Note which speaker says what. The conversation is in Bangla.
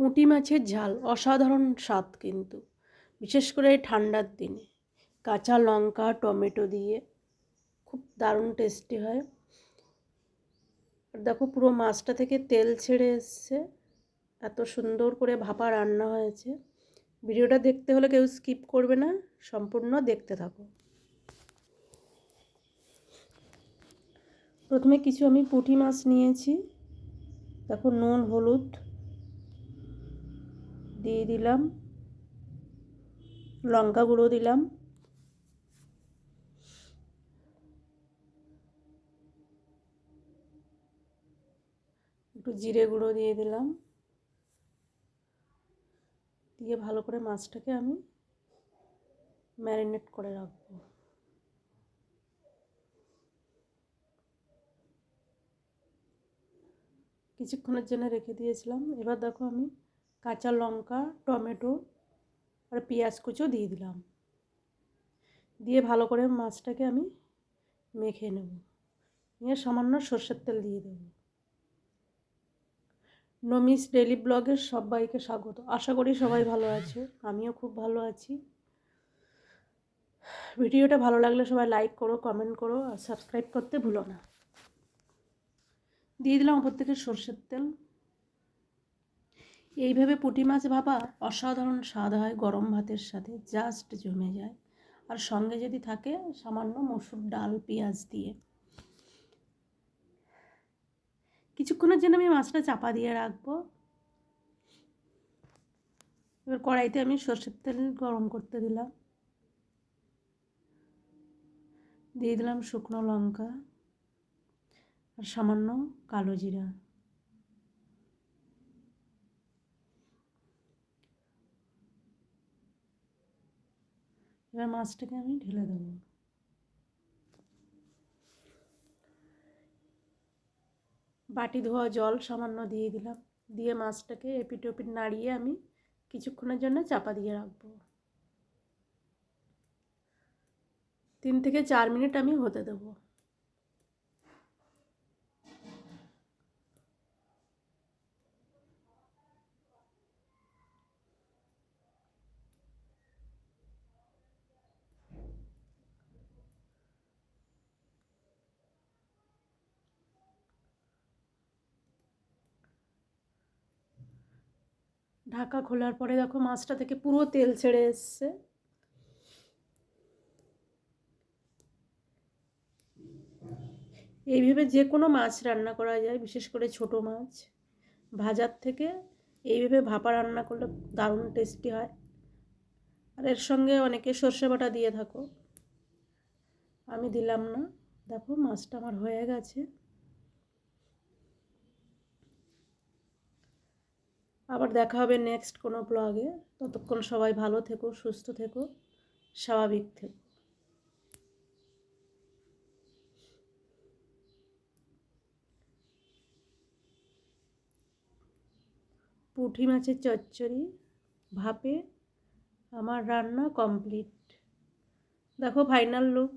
Speaker 1: পুঁটি মাছের ঝাল অসাধারণ স্বাদ কিন্তু, বিশেষ করে ঠান্ডার দিনে। কাঁচা লঙ্কা, টমেটো দিয়ে খুব দারুণ টেস্টি হয়। আর দেখো পুরো মাছটা থেকে তেল ছেড়ে এসছে, এত সুন্দর করে ভাপা রান্না হয়েছে। ভিডিওটা দেখতে হলে কেউ স্কিপ করবে না, সম্পূর্ণ দেখতে থাকো। প্রথমে কিছু আমি পুঁটি মাছ নিয়েছি। দেখো নুন, হলুদ দিয়ে দিলাম। লঙ্কা গুঁড়ো দিলাম। একটু জিরে গুঁড়ো দিয়ে দিলাম। দিয়ে ভালো করে মাছটাকে আমি ম্যারিনেট করে রাখব। কিছুক্ষণের জন্য রেখে দিয়েছিলাম। এবার দেখো আমি কাঁচা লঙ্কা, টমেটো আর পেঁয়াজ কুচো দিয়ে দিলাম। দিয়ে ভালো করে মাছটাকে আমি মেখে নেব। নিয়ে সামান্য সর্ষের তেল দিয়ে দেবো। নমিস ডেলি ব্লগের সবাইকে স্বাগত। আশা করি সবাই ভালো আছে। আমিও খুব ভালো আছি। ভিডিওটা ভালো লাগলে সবাই লাইক করো, কমেন্ট করো আর সাবস্ক্রাইব করতে ভুলো না। দিয়ে দিলাম ওপর থেকে সর্ষের তেল। এইভাবে পুঁটি মাছ ভাপা অসাধারণ স্বাদ হয় গরম ভাতের সাথে জাস্ট জমে যায়। আর সঙ্গে যদি থাকে, সামান্য মসুর ডাল, পেঁয়াজ দিয়ে। কিছুক্ষণের জন্য আমি মাছটা চাপা দিয়ে রাখব। এবার কড়াইতে আমি সর্ষের তেল গরম করতে দিলাম। দিয়ে দিলাম শুকনো লঙ্কা আর সামান্য কালো জিরা। এবার মাছটাকে আমি ঢেলে দেবো। বাটি ধোয়া জল সামান্য দিয়ে দিলাম। দিয়ে মাছটাকে এপিট ওপিট নাড়িয়ে আমি কিছুক্ষণের জন্য চাপা দিয়ে রাখব। তিন থেকে চার মিনিট আমি হতে দেবো। ঢাকা খোলার পরে দেখো মাছটা থেকে পুরো তেল ছেড়ে এসছে। এইভাবে যে কোনো মাছ রান্না করা যায়, বিশেষ করে ছোট মাছ। ভাজার থেকে এইভাবে ভাপা রান্না করলে দারুণ টেস্টি হয়। আর এর সঙ্গে অনেকে সর্ষে বাটা দিয়ে থাকো। আমি দিলাম না। দেখো মাছটা আমার হয়ে গেছে। আবার দেখা হবে নেক্সট কোনো ব্লগে ততক্ষণ সবাই ভালো থেকো, সুস্থ থেকো, স্বাভাবিক থেকো। পুঁটি মাছের চচ্চড়ি, ভাপে, আমার রান্না কমপ্লিট দেখো ফাইনাল লুক